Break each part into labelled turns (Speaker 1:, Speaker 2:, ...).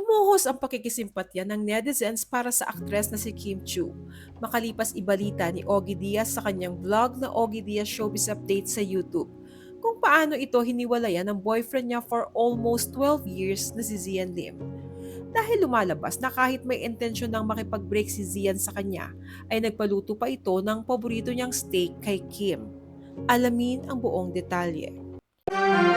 Speaker 1: Bumuhos ang pakikisimpatya ng netizens para sa aktres na si Kim Chu. Makalipas ibalita ni Ogie Diaz sa kanyang vlog na Ogie Diaz Showbiz Update sa YouTube kung paano ito hiniwalayan ng boyfriend niya for almost 12 years na si Zian Lim. Dahil lumalabas na kahit may intensyon ng makipag-break si Zian sa kanya, ay nagpaluto pa ito ng paborito niyang steak kay Kim. Alamin ang buong detalye. Sa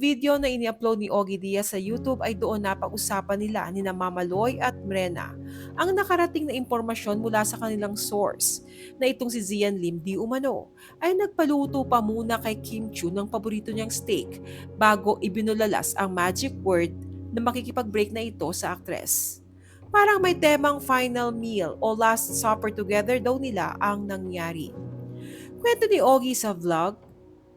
Speaker 1: Video na ini-upload ni Ogie Diaz sa YouTube ay doon napag-usapan nila ni na Mama Loy at Mrena ang nakarating na impormasyon mula sa kanilang source na itong si Zian Lim di umano ay nagpaluto pa muna kay Kim Chu ng paborito niyang steak bago ibinulalas ang magic word na makikipag-break na ito sa aktres. Parang may temang final meal o last supper together daw nila ang nangyari. Kwento ni Ogie sa vlog,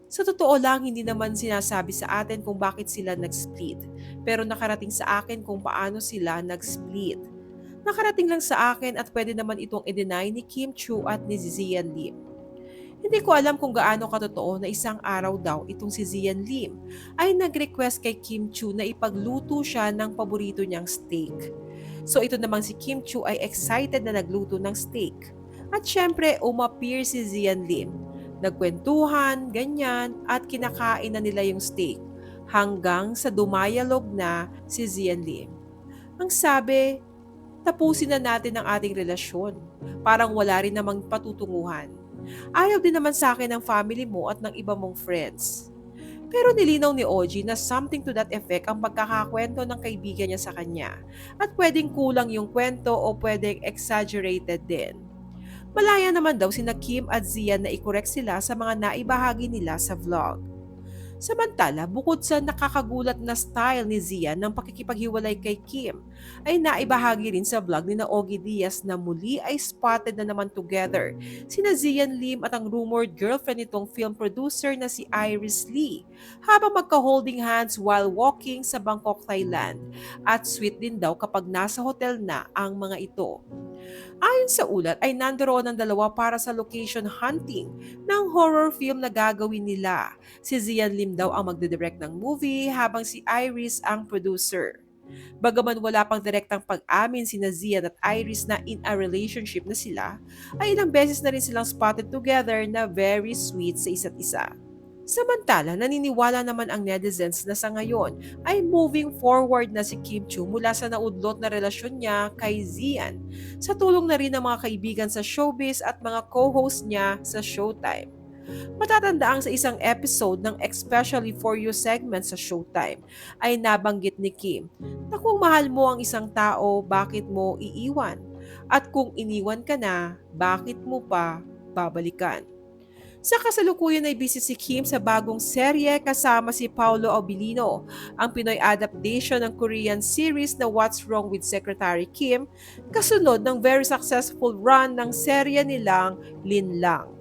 Speaker 1: sa totoo lang, hindi naman sinasabi sa atin kung bakit sila nag-split. Pero nakarating sa akin kung paano sila nag-split. Nakarating lang sa akin at pwede naman itong i-deny ni Kim Chu at ni Zian Lim. Hindi ko alam kung gaano katotoo na isang araw daw itong si Zian Lim ay nag-request kay Kim Chu na ipagluto siya ng paborito niyang steak. So ito namang si Kim Chu ay excited na nagluto ng steak. At syempre, umappear si Zian Lim Nagkwentuhan, ganyan, at kinakain na nila yung steak hanggang sa dumayalog na si Zian Lim. Ang sabi, tapusin na natin ang ating relasyon. Parang wala rin namang patutunguhan. Ayaw din naman sa akin ng family mo at ng iba mong friends. Pero nilinaw ni Oji na something to that effect ang pagkakakwento ng kaibigan niya sa kanya. At pwedeng kulang yung kwento o pwedeng exaggerated din. Malaya naman daw sina Kim at Zian na i-correct sila sa mga naibahagi nila sa vlog. Samantala, bukod sa nakakagulat na style ni Zian ng pakikipaghiwalay kay Kim, ay naibahagi rin sa vlog ni Naogi Diaz na muli ay spotted na naman together sina Zian Lim at ang rumored girlfriend nitong film producer na si Iris Lee habang magka-holding hands while walking sa Bangkok, Thailand. At sweet din daw kapag nasa hotel na ang mga ito. Ayon sa ulat ay nandoon ang dalawa para sa location hunting ng horror film na gagawin nila. Si Zian Lim daw ang magdidirect ng movie habang si Iris ang producer. Bagaman wala pang direktang pag-amin si Zian at Iris na in a relationship na sila, ay ilang beses na rin silang spotted together na very sweet sa isa't isa. Samantala, naniniwala naman ang netizens na sa ngayon ay moving forward na si Kim Chu mula sa naudlot na relasyon niya kay Zian sa tulong na rin ng mga kaibigan sa showbiz at mga co-host niya sa Showtime. Matatandaan sa isang episode ng Especially For You segment sa Showtime ay nabanggit ni Kim na kung mahal mo ang isang tao, bakit mo iiwan? At kung iniwan ka na, bakit mo pa babalikan? Sa kasalukuyan ay busy si Kim sa bagong serye kasama si Paolo Abilino, ang Pinoy adaptation ng Korean series na What's Wrong with Secretary Kim, kasunod ng very successful run ng serye nilang Lin Lang.